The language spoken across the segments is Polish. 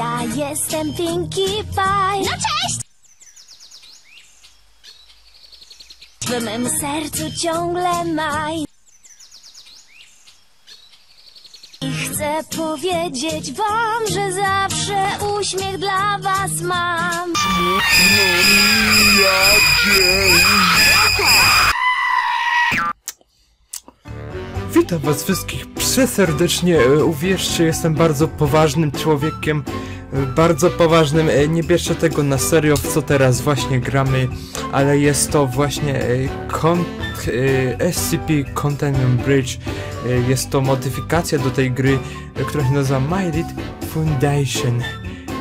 Ja jestem Pinkie Pie. No cześć! W mym sercu ciągle maj. I chcę powiedzieć wam, że zawsze uśmiech dla was mam. Witam was wszystkich przeserdecznie. E, Uwierzcie, jestem bardzo poważnym człowiekiem. Bardzo poważnym. E, Nie bierzcie tego na serio, w co teraz właśnie gramy, ale jest to właśnie e, e, SCP Containment Bridge. Jest to modyfikacja do tej gry, która się nazywa My Lead Foundation.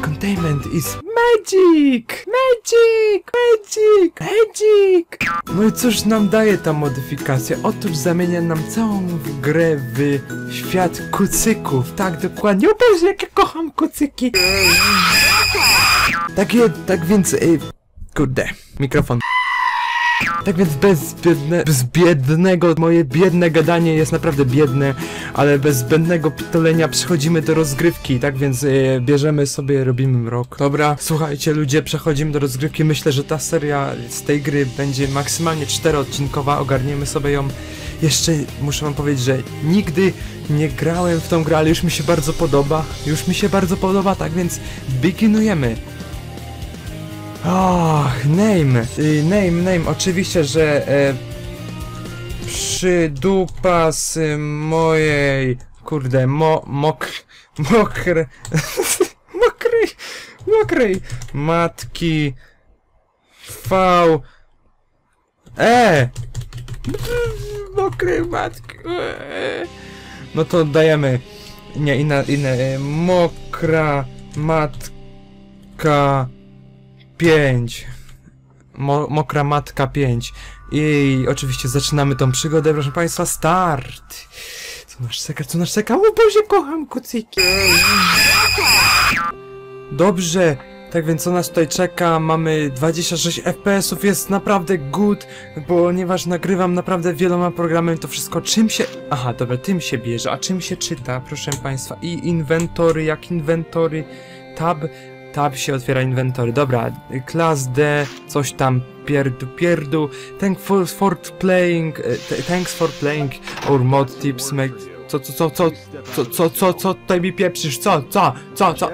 Containment is magic! Magic! Magic! Magic! No i cóż nam daje ta modyfikacja? Otóż zamienia nam całą grę w świat kucyków. Tak, dokładnie. O Boże, jak ja kocham kucyki! Tak, je, tak więc... Y, kurde, mikrofon. Tak więc bez, biedne, biednego, moje biedne gadanie jest naprawdę biedne, ale bez zbędnego pitolenia przechodzimy do rozgrywki, tak więc e, bierzemy sobie, robimy mrok. Dobra, słuchajcie ludzie, przechodzimy do rozgrywki, myślę, że ta seria z tej gry będzie maksymalnie czteroodcinkowa, ogarniemy sobie ją. Jeszcze muszę wam powiedzieć, że nigdy nie grałem w tą grę, ale już mi się bardzo podoba, już mi się bardzo podoba, tak więc beginujemy. Och, name, y, name, name, oczywiście, że e, przydupa z mojej, kurde, mo, mok, mokre, mokrej, mokrej matki, v, e, mokrej matki, e. no to dajemy, nie, inna, inne, mokra matka, 5. Mo mokra matka 5. I oczywiście zaczynamy tą przygodę, proszę Państwa, start! Co nasz czeka, co nasz czeka? O Boże, kocham kucyki! Dobrze, tak więc co nas tutaj czeka? Mamy 26 FPS-ów, jest naprawdę good, ponieważ nagrywam naprawdę wieloma programami to wszystko. Czym się... Aha, dobra, tym się bierze, a czym się czyta, proszę Państwa? I inwentory, jak inwentory, tab, tab się otwiera inwentory. Dobra, class D, coś tam, pierdu, pierdu. Thank for, for playing, e, th- thanks for playing our mod tips make... Co, co, co, co, co, co, co, co tutaj mi pieprzysz? Co, co, co, co?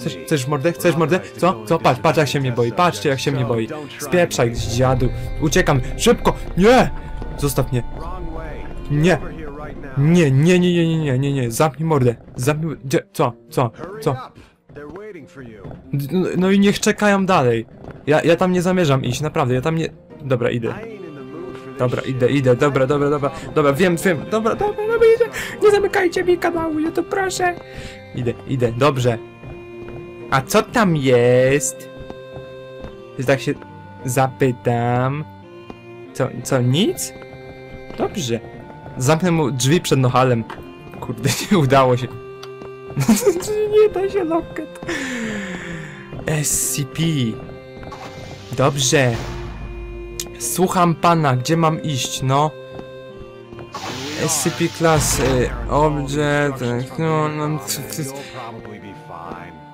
Chcesz, chcesz mordę? Chcesz mordę? Co, co? Patrz, patrz jak się mnie boi, patrzcie jak się mnie boi. Spieprzaj, dziadu. Uciekam, szybko! Nie! Zostaw mnie. Nie. Nie, nie, nie, nie, nie, nie, nie, nie, zamknij mordę. Zamknij... Gdzie? Co? Co? Co? No, no i niech czekają dalej. Ja, ja tam nie zamierzam iść, naprawdę, ja tam nie... Dobra, idę. Dobra, idę, idę, dobra, dobra, dobra, dobra, wiem, wiem, dobra, dobra, dobra, idę. Nie zamykajcie mi kanału, ja to proszę. Idę, idę, dobrze. A co tam jest? Tak się zapytam. Co, co, nic? Dobrze. Zamknę mu drzwi przed Nohalem. Kurde, nie udało się. nie da się loket. SCP. Dobrze. Słucham pana, gdzie mam iść, no? SCP class, y, object, y, no, no, c-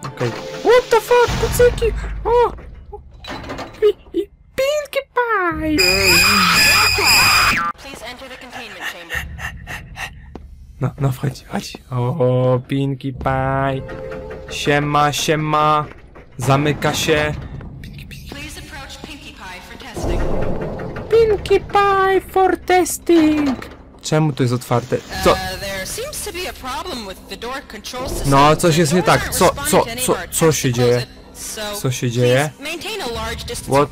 okej. What the fuck, kucyki? O! Pinkie Pie! Please enter the containment chamber. No, no wchodź, chodź. O, Pinkie Pie. Siema, siema. Zamyka się. Pinkie, Pie for testing. Czemu to jest otwarte? Co? Uh, system. No, coś jest nie tak. Co- co- co- co się dzieje? Co się dzieje? What?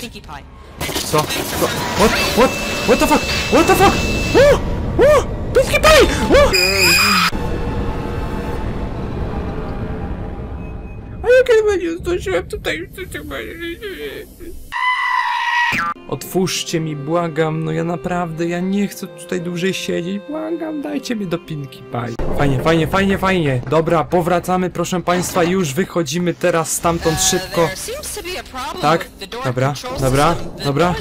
Co? Co? What? What? What the fuck? What the fuck? O! O! Pinkie Pie! O! A jak ja nie zdążyłem tutaj... Otwórzcie mi, błagam, no ja naprawdę, ja nie chcę tutaj dłużej siedzieć, błagam, dajcie mnie do Pinkie Pie. Fajnie, fajnie, fajnie, fajnie. Dobra, powracamy, proszę państwa, już wychodzimy teraz stamtąd szybko. Tak, dobra, dobra, dobra.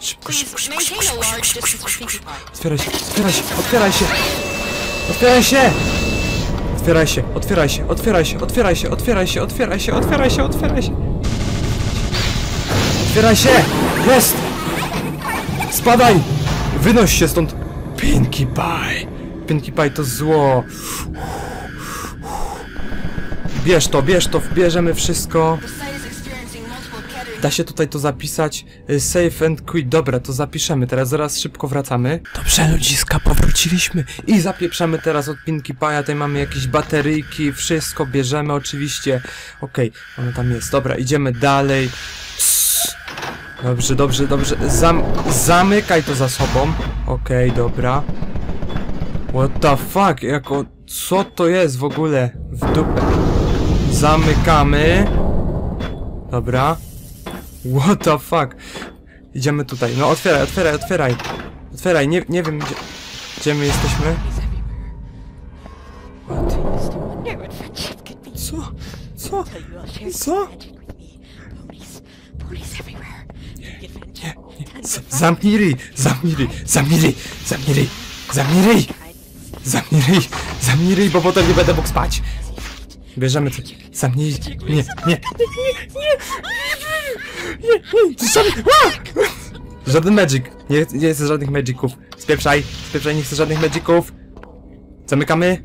Szybko, szybko, szybko, szybko, szybko, szybko, szybko, szybko. Otwieraj się, otwieraj się, otwieraj się! Otwieraj się! Otwieraj się, otwieraj się, otwieraj się, otwieraj się, otwieraj się, otwieraj się, otwieraj się, otwieraj się. Otwieraj się! Jest! Spadaj! Wynoś się stąd! Pinkie Pie! Pinkie Pie to zło. Bierz to, bierz to, bierzemy wszystko. Da się tutaj to zapisać. Y, Save and quit. Dobra, to zapiszemy. Teraz zaraz szybko wracamy. Dobrze, ludziska, powróciliśmy. I zapieprzamy teraz od Pinkie Pie'a. Tutaj mamy jakieś bateryjki, wszystko bierzemy oczywiście. Okej, ono tam jest. Dobra, idziemy dalej. Dobrze, dobrze, dobrze. Zam zamykaj to za sobą. Okej, dobra. What the fuck? Jako... Co to jest w ogóle? W dupę. Zamykamy. Dobra. What the fuck? Idziemy tutaj. No otwieraj, otwieraj, otwieraj. Otwieraj, nie, nie wiem gdzie... Gdzie my jesteśmy? What? Co? Co? Co? Zamknij ryj! Zamknij ryj! Zamknij ryj! Zamknij ryj! Zamknij ryj! Zamknij ryj! Zamknij ryj, bo potem nie będę mógł spać! Bierzemy coś. Zamknij... Nie, nie, nie, nie, nie, żaden... Magic. Nie, nie chcę żadnych magiców. Spieprzaj, spieprzaj, nie chcę żadnych magiców. Zamykamy.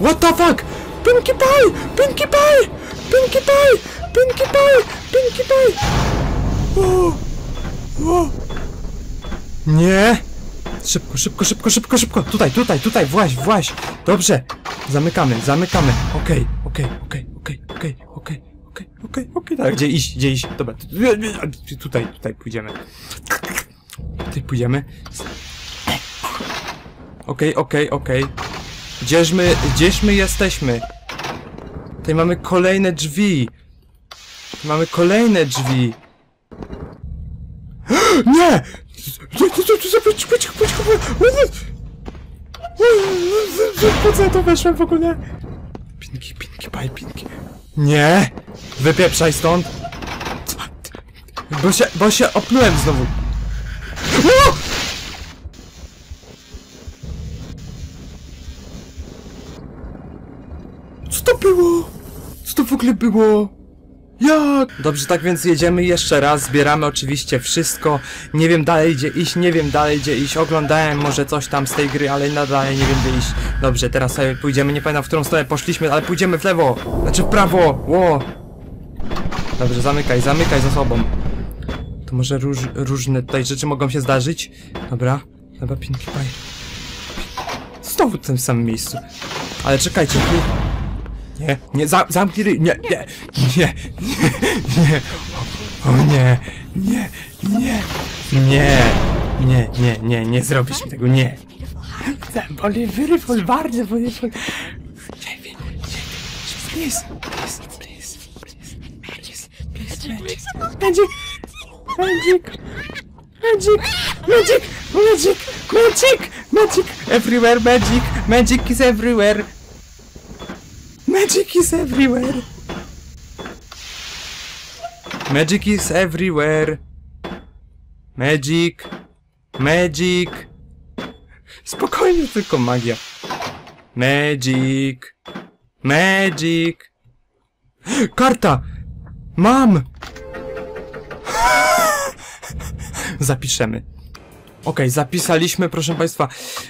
What the fuck? Pinkie Pie! Pinkie Pie! Pinkie Pie! Pinkie Pie! Pinkie Pie! O! O! Nie! Szybko, szybko, szybko, szybko, szybko! Tutaj, tutaj, tutaj, właź, właź! Dobrze! Zamykamy, zamykamy. Okej, okej, okej, okej, okej, okej, okej, okej, okej. Tak, gdzie iść, gdzie iść? Dobra, tu- tutaj, tutaj pójdziemy. Tutaj pójdziemy. Okej, okej, okej. Gdzież my, my jesteśmy? Tutaj mamy kolejne drzwi. Mamy kolejne drzwi. Nie! Po co to weszłem w ogóle? Pinki, pinki, paj, pinki. Nie! Wypieprzaj stąd! Bo się, bo się oplułem znowu. O! Co to było? Co to w ogóle było? Jak? Dobrze, tak więc jedziemy jeszcze raz, zbieramy oczywiście wszystko. Nie wiem dalej gdzie iść, nie wiem dalej gdzie iść. Oglądałem może coś tam z tej gry, ale nadal nie wiem gdzie iść. Dobrze, teraz sobie pójdziemy, nie pamiętam w którą stronę poszliśmy, ale pójdziemy w lewo. Znaczy w prawo, ło. Dobrze, zamykaj, zamykaj za sobą. To może róż, różne tutaj rzeczy mogą się zdarzyć. Dobra, dobra, Pinkie Pie. Znowu w tym samym miejscu. Ale czekajcie, tu... Nie, nie, za, zamknij nie, nie, nie, nie, nie, o, nie, nie, nie, nie, nie, nie, nie, nie zrobisz mi tego, nie. Wyrywol, bardzo wyrywol. Ciebie, ciebie, please, please, please, please, please, please, magic, magic, magic, magic, magic, magic, magic, magic, everywhere magic, magic is everywhere. Magic is everywhere. Magic is everywhere. Magic. Magic. Spokojnie, tylko magia. Magic. Magic. Karta! Mam! Zapiszemy. Okej, zapisaliśmy, proszę Państwa.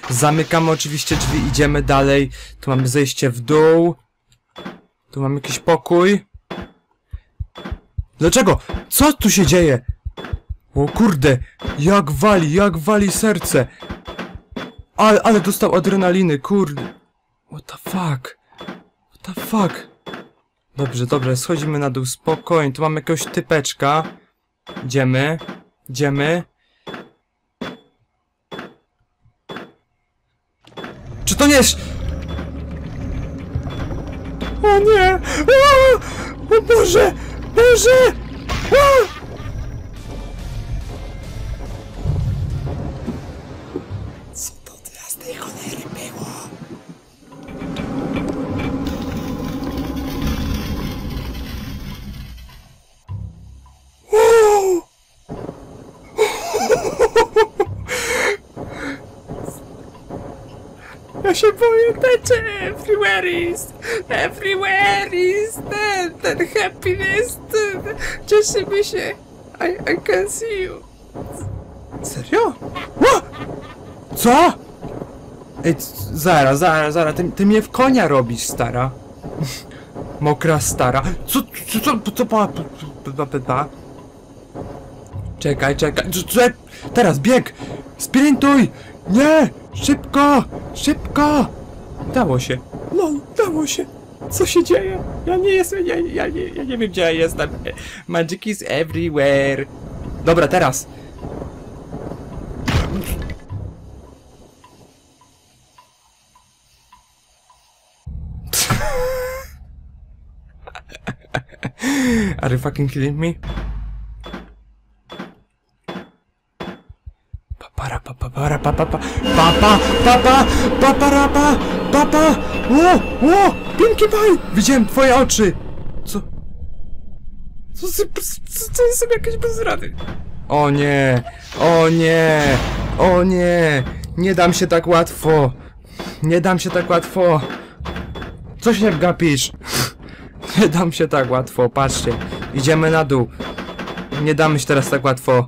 Zamykamy oczywiście drzwi, idziemy dalej. Tu mamy zejście w dół. Tu mam jakiś pokój. Dlaczego? Co tu się dzieje? O kurde, jak wali, jak wali serce. Ale, ale dostał adrenaliny, kurde. What the fuck? What the fuck? Dobrze, dobrze, schodzimy na dół, spokojnie. Tu mam jakiegoś typeczka. Idziemy, idziemy. Czy to nie jest... O nie! O Boże! Boże! A! Teczy! Everywhere is! Everywhere is ten, ten happiness! Ten, cieszymy się! I, I can see you! Serio? Ła! Co? Ej, c- zara, zara, zara, ty, ty mnie w konia robisz, stara. Mokra stara. Co, co, co, co, pa, pa, pa, pa, czekaj, co, co, teraz bieg! Sprintuj! Nie! Szybko! Szybko! Dało się. No, dało się. Co się dzieje? Ja nie jestem, ja, ja, nie, ja nie wiem gdzie ja jestem. Magic is everywhere. Dobra, teraz. Are you fucking kidding me? Papara papa para papa pa papa papa papara pa papa Ło, ło, Pinkie Pie! Widziałem twoje oczy! Co? Co, co, co jest jakieś bezrady? O nie, o nie, o nie, nie dam się tak łatwo, nie dam się tak łatwo. Co się gapisz? Nie dam się tak łatwo, patrzcie. Idziemy na dół. Nie damy się teraz tak łatwo.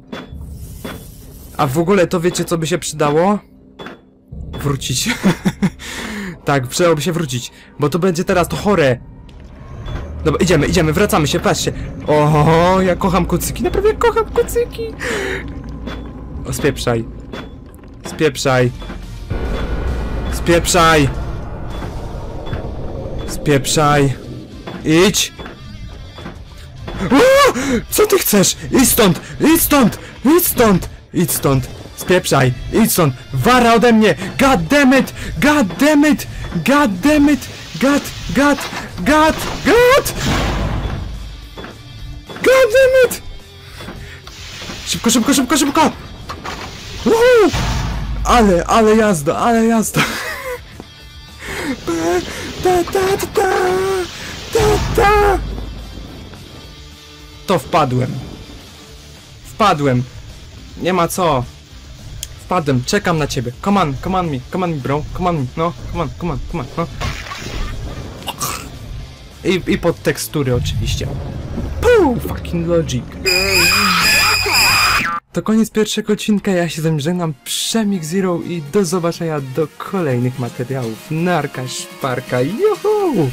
A w ogóle to wiecie co by się przydało? Wrócić. tak, przydałoby się wrócić. Bo to będzie teraz to chore. Dobra, idziemy, idziemy, wracamy się, patrzcie. O, ja kocham kucyki, naprawdę kocham kucyki. O, spieprzaj. Spieprzaj. Spieprzaj. Spieprzaj. Idź! O! Co ty chcesz? Idź stąd! Idź stąd! Idź stąd! Idź stąd! Spieprzaj! Idź stąd! Wara ode mnie! God damn it! God damn it! God damn it! God! God! God! God! God damn it! Szybko, szybko, szybko, szybko! Ale, ale jazda, ale jazda! Ta, ta, ta, ta, ta, ta. To wpadłem. Wpadłem. Nie ma co. Wpadłem, czekam na ciebie. Come on, come on me, come on me bro, come on me, no, come on, come on, come on, no. I, i pod tekstury oczywiście. Puu, fucking logic. To koniec pierwszego odcinka, ja się z wami żegnam, Przemik Zero i do zobaczenia do kolejnych materiałów. Narka, szparka, juhu!